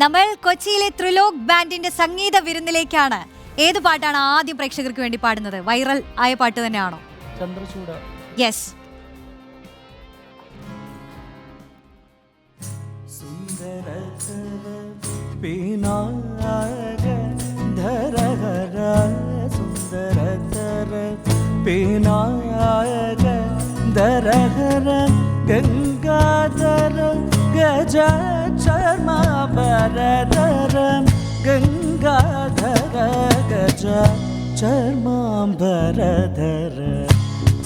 നമ്മൾ കൊച്ചിയിലെ ത്രിലോക് ബാൻഡിന്റെ സംഗീത വിരുന്നിലേക്കാണ്. ഏത് പാട്ടാണ് ആദ്യം പ്രേക്ഷകർക്ക് വേണ്ടി പാടുന്നത്? വൈറൽ ആയ പാട്ട് തന്നെയാണോ? ചന്ദ്രചൂട. യെസ് ഗംഗാധര ഗജ चर्म वरदरं गङ्गाधर गज चर्माम्बरधर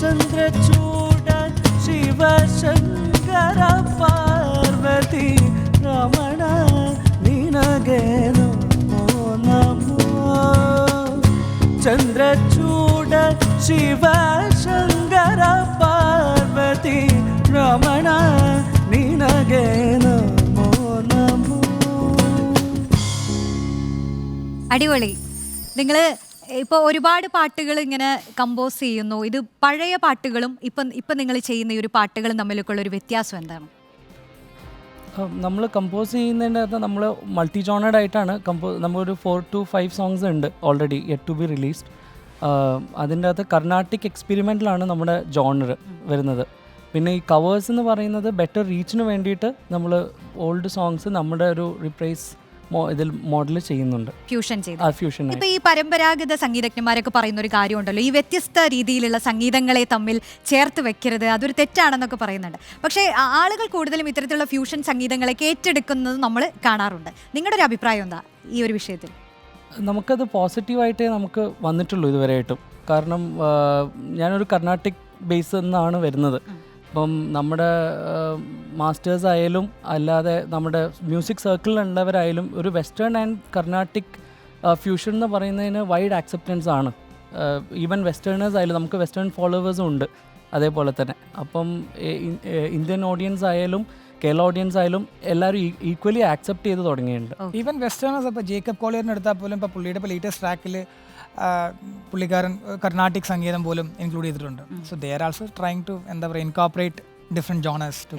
चन्द्रचूड शिवशङ्कर पार्वती रमण निनगेनु नमो चन्द्रचूड शिव അടിപൊളി. നിങ്ങൾ ഇപ്പോൾ ഒരുപാട് പാട്ടുകൾ ഇങ്ങനെ കമ്പോസ് ചെയ്യുന്നു. ഇത് പഴയ പാട്ടുകളും ഇപ്പം ഇപ്പം നിങ്ങൾ ചെയ്യുന്ന ഈ ഒരു പാട്ടുകളും തമ്മിലൊക്കെ ഉള്ള ഒരു വ്യത്യാസം എന്താണ്? നമ്മൾ കമ്പോസ് ചെയ്യുന്നതിന്റെ അകത്ത് നമ്മൾ മൾട്ടി ജോണേഡ് ആയിട്ടാണ് കമ്പോ നമ്മളൊരു ഫോർ ടു ഫൈവ് സോങ്സ് ഉണ്ട് already yet to be released അതിന്റെ അകത്ത് കർണാട്ടിക് എക്സ്പെരിമെന്റിലാണ് നമ്മുടെ ജോണർ വരുന്നത്. പിന്നെ ഈ കവേഴ്സ് എന്ന് പറയുന്നത് ബെറ്റർ റീച്ചിന് വേണ്ടിയിട്ട് നമ്മൾ ഓൾഡ് സോങ്സ് നമ്മുടെ ഒരു റിപ്രൈസ് ഇതിൽ മോഡൽ ചെയ്യുന്നുണ്ട്. ഫ്യൂഷൻ ചെയ്ത്. ആ ഫ്യൂഷൻ ഇപ്പൊ ഈ പരമ്പരാഗത സംഗീതജ്ഞന്മാരൊക്കെ പറയുന്ന ഒരു കാര്യമുണ്ടല്ലോ. ഈ വ്യത്യസ്ത രീതിയിലുള്ള സംഗീതങ്ങളെ തമ്മിൽ ചേർത്ത് വെക്കരുത് അതൊരു തെറ്റാണെന്നൊക്കെ പറയുന്നുണ്ട്. പക്ഷേ ആളുകൾ കൂടുതലും ഇത്തരത്തിലുള്ള ഫ്യൂഷൻ സംഗീതങ്ങളെ ഏറ്റെടുക്കുന്നത് നമ്മൾ കാണാറുണ്ട്. നിങ്ങളുടെ ഒരു അഭിപ്രായം എന്താ ഈ ഒരു വിഷയത്തിൽ? നമുക്കത് പോസിറ്റീവായിട്ടേ നമുക്ക് വന്നിട്ടുള്ളൂ ഇതുവരെയായിട്ടും. കാരണം ഞാനൊരു കർണാട്ടിക് ബേസ് എന്നാണ് വരുന്നത്. അപ്പം നമ്മുടെ മാസ്റ്റേഴ്സ് ആയാലും അല്ലാതെ നമ്മുടെ മ്യൂസിക് സർക്കിളിലുള്ളവരായാലും ഒരു വെസ്റ്റേൺ ആൻഡ് കർണാട്ടിക് ഫ്യൂഷൻ എന്ന് പറയുന്നതിന് വൈഡ് ആക്സെപ്റ്റൻസ് ആണ്. ഈവൻ വെസ്റ്റേണേഴ്സ് ആയാലും നമുക്ക് വെസ്റ്റേൺ ഫോളോവേഴ്സും ഉണ്ട് അതേപോലെ തന്നെ. അപ്പം ഇന്ത്യൻ ഓഡിയൻസ് ആയാലും കേരള ഓഡിയൻസ് ആയാലും എല്ലാവരും ഈക്വലി ആക്സെപ്റ്റ് ചെയ്ത് തുടങ്ങിയിട്ടുണ്ട്. ഈവൻ വെസ്റ്റേണേഴ്സ് ഇപ്പോൾ ജേക്കബ് കോളിയറിനെടുത്താൽ പോലും ഇപ്പോൾ പുള്ളിയുടെ ഇപ്പോൾ ലേറ്റസ്റ്റ് ട്രാക്കിൽ പുള്ളിക്കാരൻ കർണാട്ടിക് സംഗീതം പോലും ഇൻക്ലൂഡ് ചെയ്തിട്ടുണ്ട്. So they are also trying to എന്താ പറയുക ഇൻകോപ്പറേറ്റ് ഡിഫറെന്റ് ജോണേഴ്സ് ടു